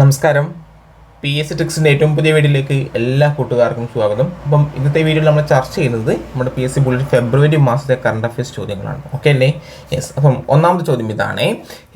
നമസ്കാരം. P S C ട്രിക്സിന്റെ ഏറ്റവും പുതിയ വീഡിയോയിലേക്ക് എല്ലാ കൂട്ടുകാർക്കും സ്വാഗതം. അപ്പം ഇന്നത്തെ വീഡിയോയിൽ നമ്മൾ ചർച്ച ചെയ്യുന്നത് നമ്മുടെ പി എസ് സി ബുള്ളറ്റ് ഫെബ്രുവരി മാസത്തെ കറണ്ട് അഫയേഴ്സ് ചോദ്യങ്ങളാണ്. ഓക്കെ അല്ലേ? യെസ് അപ്പം ഒന്നാമത്തെ ചോദ്യം ഇതാണ്.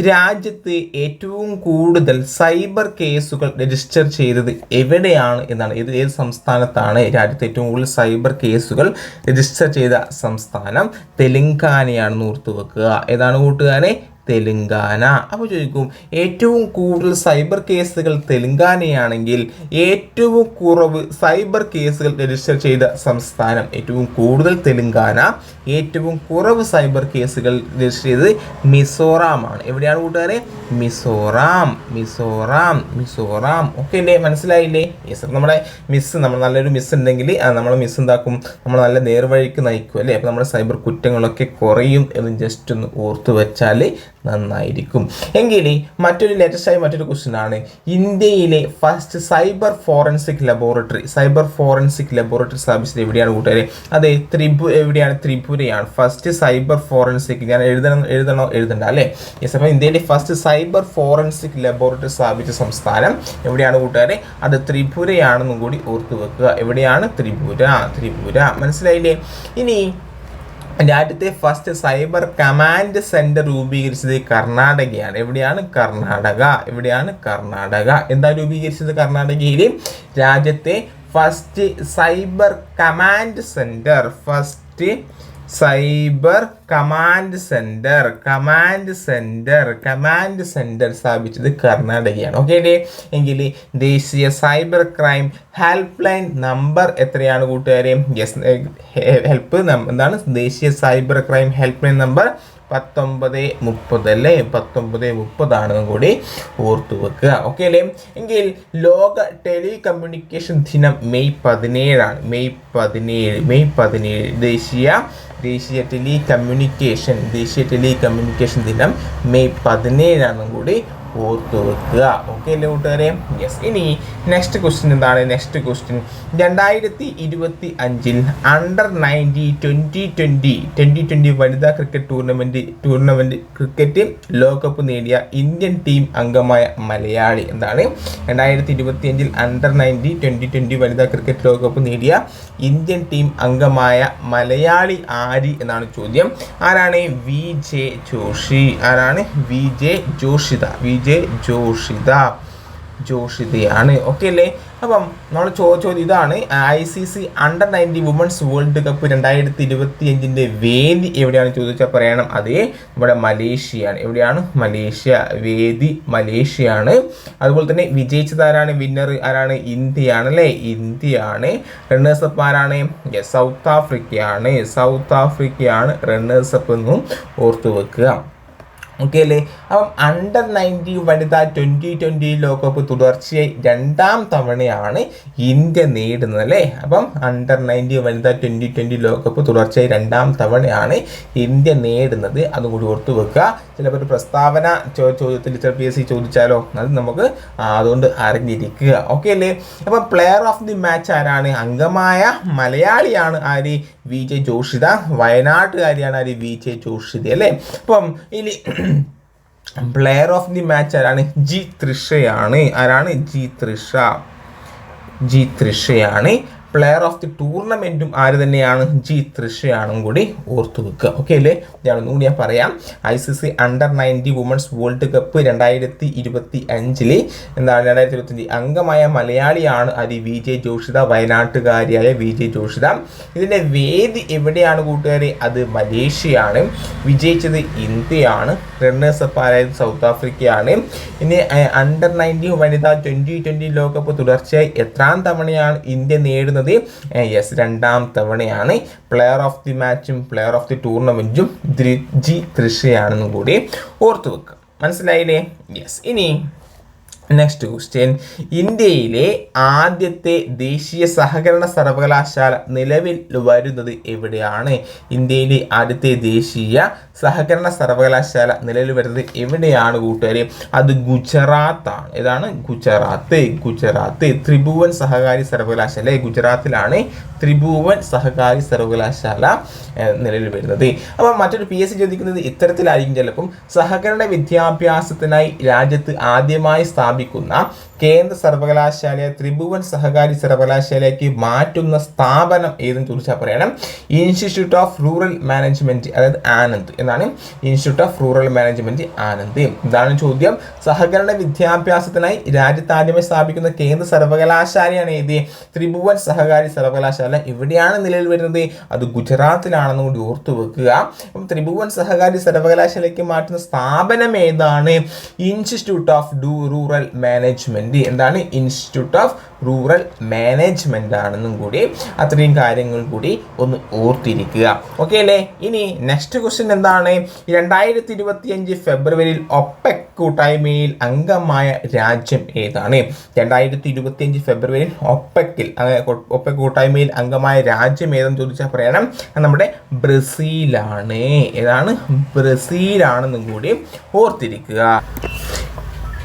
രാജ്യത്ത് ഏറ്റവും കൂടുതൽ സൈബർ കേസുകൾ രജിസ്റ്റർ ചെയ്തത് എവിടെയാണ് എന്നാണ്. ഇത് ഏത് സംസ്ഥാനത്താണ് രാജ്യത്ത് ഏറ്റവും കൂടുതൽ സൈബർ കേസുകൾ രജിസ്റ്റർ ചെയ്ത സംസ്ഥാനം? തെലങ്കാനയാണെന്ന് ഓർത്തു വെക്കുക. ഏതാണ് കൂട്ടുകാരെ? തെലുങ്കാന. അപ്പോൾ ചോദിക്കും ഏറ്റവും കൂടുതൽ സൈബർ കേസുകൾ തെലുങ്കാനയാണെങ്കിൽ ഏറ്റവും കുറവ് സൈബർ കേസുകൾ രജിസ്റ്റർ ചെയ്ത സംസ്ഥാനം ഏറ്റവും കൂടുതൽ തെലുങ്കാന ഏറ്റവും കുറവ് സൈബർ കേസുകൾ രജിസ്റ്റർ ചെയ്തത് മിസോറാമാണ്. എവിടെയാണ് കൂട്ടുകാരെ? മിസോറാം മിസോറാം മിസോറാം. ഓക്കെ അല്ലേ? മനസ്സിലായില്ലേ? യെസ് നമ്മുടെ മിസ് നമ്മൾ നല്ലൊരു മിസ് ഉണ്ടെങ്കിൽ നമ്മൾ മിസ് എന്താക്കും? നമ്മൾ നല്ല നേർവഴിക്ക് നയിക്കും അല്ലേ? അപ്പോൾ നമ്മുടെ സൈബർ കുറ്റങ്ങളൊക്കെ കുറയും എന്ന് ജസ്റ്റ് ഒന്ന് ഓർത്തു വെച്ചാൽ നന്നായിരിക്കും. എങ്കിൽ മറ്റൊരു ലേറ്റസ്റ്റായി മറ്റൊരു ക്വസ്റ്റ്യൻ ആണ് ഇന്ത്യയിലെ first cyber forensic laboratory cyber forensic laboratory സ്ഥാപിച്ചത് എവിടെയാണ് കൂട്ടുകാരെ? അതെ ത്രിപു എവിടെയാണ്? ത്രിപുരയാണ്. ഫസ്റ്റ് സൈബർ ഫോറൻസിക് ഞാൻ എഴുതണം എഴുതണോ? എഴുതണ്ട അല്ലേ? യെസ് അപ്പോൾ ഇന്ത്യയിലെ ഫസ്റ്റ് സൈബർ ഫോറൻസിക് ലബോറട്ടറി സ്ഥാപിച്ച സംസ്ഥാനം എവിടെയാണ് കൂട്ടുകാരെ? അത് ത്രിപുരയാണെന്നും കൂടി ഓർത്തു വെക്കുക. എവിടെയാണ്? ത്രിപുര ത്രിപുര. മനസ്സിലായില്ലേ? ഇനി രാജ്യത്തെ ഫസ്റ്റ് സൈബർ കമാൻഡ് സെന്റർ രൂപീകരിച്ചത് കർണാടകയാണ്. എവിടെയാണ്? കർണാടക. എവിടെയാണ്? കർണാടക. എന്താ രൂപീകരിച്ചത് കർണാടകയിൽ രാജ്യത്തെ first cyber command centre first cyber command centre command centre command centre സ്ഥാപിച്ചത് കർണാടകയാണ്. ഓക്കെ അല്ലേ എങ്കിൽ ദേശീയ cyber crime help line number എത്രയാണ് കൂട്ടുകാരെ? യെസ് ഹെൽപ്പ് എന്താണ്? ദേശീയ cyber crime help line number പത്തൊമ്പത് മുപ്പത് അല്ലേ? പത്തൊമ്പത് മുപ്പതാണെന്നും കൂടി ഓർത്തു വെക്കുക. ഓക്കെ അല്ലേ എങ്കിൽ ലോക ടെലികമ്മ്യൂണിക്കേഷൻ ദിനം മെയ് പതിനേഴാണ്. മെയ് പതിനേഴ് മെയ് പതിനേഴ് ദേശീയ ദേശീയ ടെലി കമ്മ്യൂണിക്കേഷൻ ദേശീയ ടെലി കമ്മ്യൂണിക്കേഷൻ ദിനം മെയ് പതിനേഴാണെന്നും കൂടി ഓർത്തു ഓക്കെ അല്ലേ കൂട്ടുകാരെ? യെസ് ഇനി നെക്സ്റ്റ് ക്വസ്റ്റ്യൻ എന്താണ്? നെക്സ്റ്റ് ക്വസ്റ്റ്യൻ രണ്ടായിരത്തി ഇരുപത്തി അഞ്ചിൽ അണ്ടർ നയന്റി ട്വന്റി ട്വന്റി ട്വന്റി ട്വന്റി വനിതാ ക്രിക്കറ്റ് ടൂർണമെന്റ് ടൂർണമെന്റ് ക്രിക്കറ്റ് ലോകകപ്പ് നേടിയ ഇന്ത്യൻ ടീം അംഗമായ മലയാളി എന്താണ്? രണ്ടായിരത്തി ഇരുപത്തി അഞ്ചിൽ അണ്ടർ നയന്റി ട്വന്റി ട്വന്റി വനിതാ ക്രിക്കറ്റ് ലോകകപ്പ് നേടിയ ഇന്ത്യൻ ടീം അംഗമായ മലയാളി ആരി എന്നാണ് ചോദ്യം. ആരാണ്? V J Joshi. ആരാണ്? V J Joshitha. V J Joshitha. ജോഷിതയാണ്. Okay അല്ലേ അപ്പം നമ്മൾ ചോദിച്ചത് ഇതാണ്. ഐ സി സി അണ്ടർ നയന്റി വുമൻസ് വേൾഡ് കപ്പ് രണ്ടായിരത്തി ഇരുപത്തി അഞ്ചിന്റെ വേദി എവിടെയാണ് ചോദിച്ചാൽ പറയണം. അതേ നമ്മുടെ മലേഷ്യയാണ്. എവിടെയാണ്? മലേഷ്യ. വേദി മലേഷ്യയാണ്. അതുപോലെ തന്നെ വിജയിച്ചത് ആരാണ്? വിന്നർ ആരാണ്? ഇന്ത്യയാണ് അല്ലേ? ഇന്ത്യയാണ്. റണ്ണേഴ്സ് അപ്പ് ആരാണ്? സൗത്ത് ആഫ്രിക്കയാണ് സൗത്ത് ആഫ്രിക്കയാണ് റണ്ണേഴ്സ് അപ്പ് എന്നും ഓർത്തു വെക്കുക. ഓക്കെ അല്ലേ അപ്പം അണ്ടർ നയന്റി വനിതാ ട്വന്റി ട്വന്റി ലോകകപ്പ് തുടർച്ചയായി രണ്ടാം തവണയാണ് ഇന്ത്യ നേടുന്നത് അല്ലേ? അപ്പം അണ്ടർ നയന്റി വനിതാ ട്വന്റി ട്വന്റി ലോകകപ്പ് തുടർച്ചയായി രണ്ടാം തവണയാണ് ഇന്ത്യ നേടുന്നത്. അതും കൂടി ഓർത്തു വെക്കുക. ചിലപ്പോൾ ഒരു പ്രസ്താവന ചോദ്യത്തിൽ ചില പി എസ് സി ചോദിച്ചാലോ? അത് നമുക്ക് അതുകൊണ്ട് അറിഞ്ഞിരിക്കുക. ഓക്കെ അല്ലേ അപ്പം പ്ലെയർ ഓഫ് ദി മാച്ച് ആരാണ്? അംഗമായ മലയാളിയാണ് ആര്? വി ജെ ജോഷിത വയനാട്ടുകാരിയാണ് ആര്? വി ജെ ജോഷിത അല്ലേ? അപ്പം ഇനി പ്ലെയർ ഓഫ് ദി മാച്ച് ആരാണ്? ജി തൃഷയാണ്. ആരാണ്? ജി തൃഷ. ജി തൃഷയാണ്. പ്ലെയർ ഓഫ് ദി ടൂർണമെന്റും ആര് തന്നെയാണ്? ജി തൃഷയാണും കൂടി ഓർത്തു വെക്കുക. ഓക്കെ അല്ലേ? ഇതാണെന്നും കൂടി ഞാൻ പറയാം. ഐ സി സി അണ്ടർ നയന്റി വുമൻസ് വേൾഡ് കപ്പ് രണ്ടായിരത്തി ഇരുപത്തി അഞ്ചിൽ എന്താണ്? രണ്ടായിരത്തി ഇരുപത്തഞ്ച് അംഗമായ മലയാളിയാണ് അരി വി ജെ ജോഷിത വയനാട്ടുകാരിയായ വി ജെ ജോഷിത. ഇതിന്റെ വേദി എവിടെയാണ് കൂട്ടുകാരെ? അത് മലേഷ്യയാണ്. വിജയിച്ചത് ഇന്ത്യയാണ്. റണ്ണേഴ്സ് അപ്പ് ആരായത്? സൗത്ത് ആഫ്രിക്കയാണ് ഇനി അണ്ടർ നയന്റി വനിതാ ട്വന്റി ട്വന്റി ലോകകപ്പ് തുടർച്ചയായി എത്രാം തവണയാണ് ഇന്ത്യ നേടുന്നത്? യെസ് രണ്ടാം തവണയാണ്. പ്ലെയർ ഓഫ് ദി മാച്ചും പ്ലെയർ ഓഫ് ദി ടൂർണമെന്റും ദ്രിജി ത്രിഷയാണെന്നും കൂടി ഓർത്തു വെക്കുക. മനസ്സിലായില്ലേ? യെസ് ഇനി നെക്സ്റ്റ് ക്വസ്റ്റ്യൻ ഇന്ത്യയിലെ ആദ്യത്തെ ദേശീയ സഹകരണ സർവകലാശാല നിലവിൽ വരുന്നത് എവിടെയാണ്? ഇന്ത്യയിലെ ആദ്യത്തെ ദേശീയ സഹകരണ സർവകലാശാല നിലവിൽ വരുന്നത് എവിടെയാണ് കൂട്ടുകാരെ? അത് ഗുജറാത്താണ്. ഏതാണ്? ഗുജറാത്ത്. ഗുജറാത്ത് ത്രിഭുവൻ സഹകാരി സർവകലാശാല. ഗുജറാത്തിലാണ് ത്രിഭുവൻ സഹകാരി സർവകലാശാല നിലവിൽ വരുന്നത്. അപ്പം മറ്റൊരു പി എസ് സി ചോദിക്കുന്നത് ഇത്തരത്തിലായിരിക്കും ചിലപ്പം. സഹകരണ വിദ്യാഭ്യാസത്തിനായി രാജ്യത്ത് ആദ്യമായി സ്ഥാപിക്കുന്ന കേന്ദ്ര സർവകലാശാലയെ ത്രിഭുവൻ സഹകാരി സർവകലാശാലയ്ക്ക് മാറ്റുന്ന സ്ഥാപനം ഏതെന്ന് ചോദിച്ചാൽ പറയണം. ഇൻസ്റ്റിറ്റ്യൂട്ട് ഓഫ് റൂറൽ മാനേജ്മെന്റ് അതായത് ആനന്ദ് എന്നാണ് institute of rural management Anand. ഇതാണ് ചോദ്യം. സഹകരണ വിദ്യാഭ്യാസത്തിനായി രാജ്യത്ത് ആദ്യമായി സ്ഥാപിക്കുന്ന കേന്ദ്ര സർവകലാശാലയാണ് ഏത്? ത്രിഭുവൻ സഹകാരി സർവകലാശാല. എവിടെയാണ് നിലവിൽ വരുന്നത്. അത് ഗുജറാത്തിലാണെന്ന് കൂടി ഓർത്തു വെക്കുക. അപ്പം ത്രിഭുവൻ സഹകാരി സർവകലാശാലയ്ക്ക് മാറ്റുന്ന സ്ഥാപനം ഏതാണ്? Institute of do rural management എന്താണ്? ഇൻസ്റ്റിറ്റ്യൂട്ട് ഓഫ് റൂറൽ മാനേജ്മെന്റ് ആണെന്നും കൂടി അത്രയും കാര്യങ്ങൾ കൂടി ഒന്ന് ഓർത്തിരിക്കുക. ഓക്കെ അല്ലേ? ഇനി നെക്സ്റ്റ് ക്വസ്റ്റ്യൻ എന്താണ്? രണ്ടായിരത്തി ഇരുപത്തി അഞ്ച് ഫെബ്രുവരിയിൽ ഒപ്പെക് കൂട്ടായ്മയിൽ അംഗമായ രാജ്യം ഏതാണ്? രണ്ടായിരത്തി ഇരുപത്തി അഞ്ച് ഫെബ്രുവരിയിൽ ഒപ്പെക്കിൽ ഒപ്പെക് കൂട്ടായ്മയിൽ അംഗമായ രാജ്യം ഏതെന്ന് ചോദിച്ചാൽ പറയണം. നമ്മുടെ ബ്രസീലാണ്. ഏതാണ്? ബ്രസീലാണെന്നും കൂടി ഓർത്തിരിക്കുക.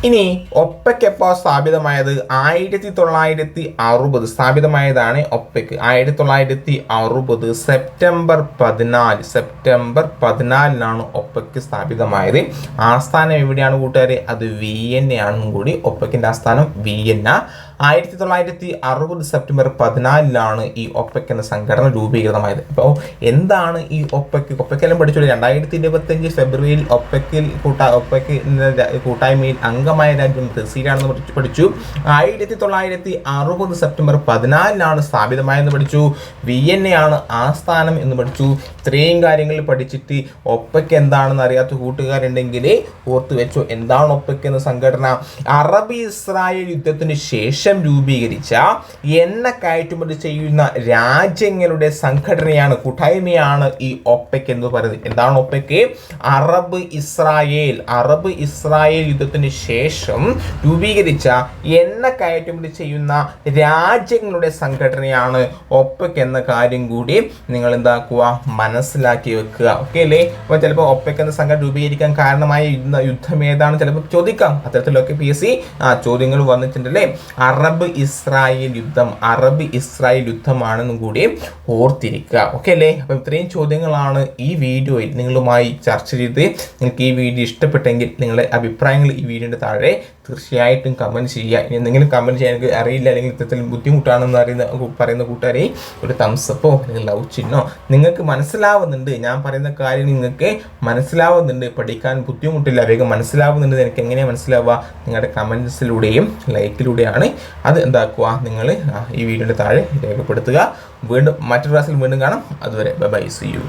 ഇനി ഒപ്പയ്ക്ക് എപ്പോൾ സ്ഥാപിതമായത് ആയിരത്തി തൊള്ളായിരത്തി അറുപത് സ്ഥാപിതമായതാണ് ഒപ്പയ്ക്ക്. ആയിരത്തി തൊള്ളായിരത്തി അറുപത് സെപ്റ്റംബർ പതിനാല് സെപ്റ്റംബർ പതിനാലിനാണ് ഒപ്പയ്ക്ക് സ്ഥാപിതമായത്. ആസ്ഥാനം എവിടെയാണ് കൂട്ടുകാർ അത് വി എൻ എ ആണെന്നും കൂടി ഒപ്പയ്ക്കിന്റെ ആസ്ഥാനം വി എൻ എ ആയിരത്തി തൊള്ളായിരത്തി അറുപത് സെപ്റ്റംബർ പതിനാലിലാണ് ഈ ഒപ്പക് എന്ന സംഘടന രൂപീകൃതമായത്. അപ്പോൾ എന്താണ് ഈ ഒപ്പക് ഒപ്പക്കെല്ലാം പഠിച്ചോളൂ. രണ്ടായിരത്തി ഇരുപത്തഞ്ച് ഫെബ്രുവരിയിൽ ഒപ്പക്കിൽ കൂട്ടാ ഒപ്പക്ക് എന്ന കൂട്ടായ്മയിൽ അംഗമായ രാജ്യം ബ്രസീലാണെന്ന് പഠിച്ചു പഠിച്ചു. ആയിരത്തി തൊള്ളായിരത്തി അറുപത് സെപ്റ്റംബർ പതിനാലിനാണ് സ്ഥാപിതമായെന്ന് പഠിച്ചു. വി എൻ എ ആണ് ആസ്ഥാനം എന്ന് പഠിച്ചു. ഇത്രയും കാര്യങ്ങൾ പഠിച്ചിട്ട് ഒപ്പയ്ക്ക് എന്താണെന്ന് അറിയാത്ത കൂട്ടുകാരുണ്ടെങ്കിൽ ഓർത്ത് വെച്ചോ. എന്താണ് ഒപ്പയ്ക്ക് എന്ന സംഘടന? അറബി ഇസ്രായേൽ യുദ്ധത്തിന് ശേഷം രൂപീകരിച്ച എണ്ണ കയറ്റുമതി ചെയ്യുന്ന രാജ്യങ്ങളുടെ സംഘടനയാണ് കൂട്ടായ്മയാണ് ഈ ഒപ്പയ്ക്ക് എന്ന് പറയുന്നത്. എന്താണ് ഒപ്പയ്ക്ക് അറബ് ഇസ്രായേൽ. അറബ് ഇസ്രായേൽ യുദ്ധത്തിന് ശേഷം രൂപീകരിച്ച എണ്ണ കയറ്റുമതി ചെയ്യുന്ന രാജ്യങ്ങളുടെ സംഘടനയാണ് ഒപ്പയ്ക്ക് എന്ന കാര്യം കൂടി നിങ്ങൾ എന്താക്കുക? മനസ്സിലാക്കി വെക്കുക. ഓക്കെ അല്ലേ? അപ്പോൾ ചിലപ്പോൾ ഒപ്പയ്ക്ക് എന്ന സംഘടന രൂപീകരിക്കാൻ കാരണമായ യുദ്ധം ഏതാണ്? ചിലപ്പോൾ ചോദിക്കാം. അത്തരത്തിലൊക്കെ പി എസ് സി ആ ചോദ്യങ്ങൾ വന്നിട്ടുണ്ടല്ലേ? അറബ് ഇസ്രായേൽ യുദ്ധം അറബ് ഇസ്രായേൽ യുദ്ധമാണെന്നും കൂടി ഓർത്തിരിക്കുക. ഓക്കെ അല്ലേ? അപ്പോൾ ഇത്രയും ചോദ്യങ്ങളാണ് ഈ വീഡിയോയിൽ നിങ്ങളുമായി ചർച്ച ചെയ്ത് നിങ്ങൾക്ക് ഈ വീഡിയോ ഇഷ്ടപ്പെട്ടെങ്കിൽ നിങ്ങളുടെ അഭിപ്രായങ്ങൾ ഈ വീഡിയോയുടെ താഴെ തീർച്ചയായിട്ടും കമന്റ് ചെയ്യുക. ഇനി എന്തെങ്കിലും കമന്റ് ചെയ്യാൻ എനിക്ക് അറിയില്ല അല്ലെങ്കിൽ ഇത്തരത്തിൽ ബുദ്ധിമുട്ടാണെന്ന് അറിയുന്ന പറയുന്ന കൂട്ടുകാരെ ഒരു തംസപ്പോ അല്ലെങ്കിൽ ലവ് ചിഹ്നോ നിങ്ങൾക്ക് മനസ്സിലാവുന്നുണ്ട്. ഞാൻ പറയുന്ന കാര്യം നിങ്ങൾക്ക് മനസ്സിലാവുന്നുണ്ട്. പഠിക്കാൻ ബുദ്ധിമുട്ടില്ല. വേഗം മനസ്സിലാവുന്നുണ്ട്. എനിക്ക് എങ്ങനെയാണ് മനസ്സിലാവുക? നിങ്ങളുടെ കമൻസിലൂടെയും ലൈക്കിലൂടെയാണ് അത് എന്താക്കുക? നിങ്ങൾ ഈ വീഡിയോയുടെ താഴെ രേഖപ്പെടുത്തുക. വീണ്ടും മറ്റൊരു ക്ലാസ്സിൽ വീണ്ടും കാണാം. അതുവരെ ബൈ സി യു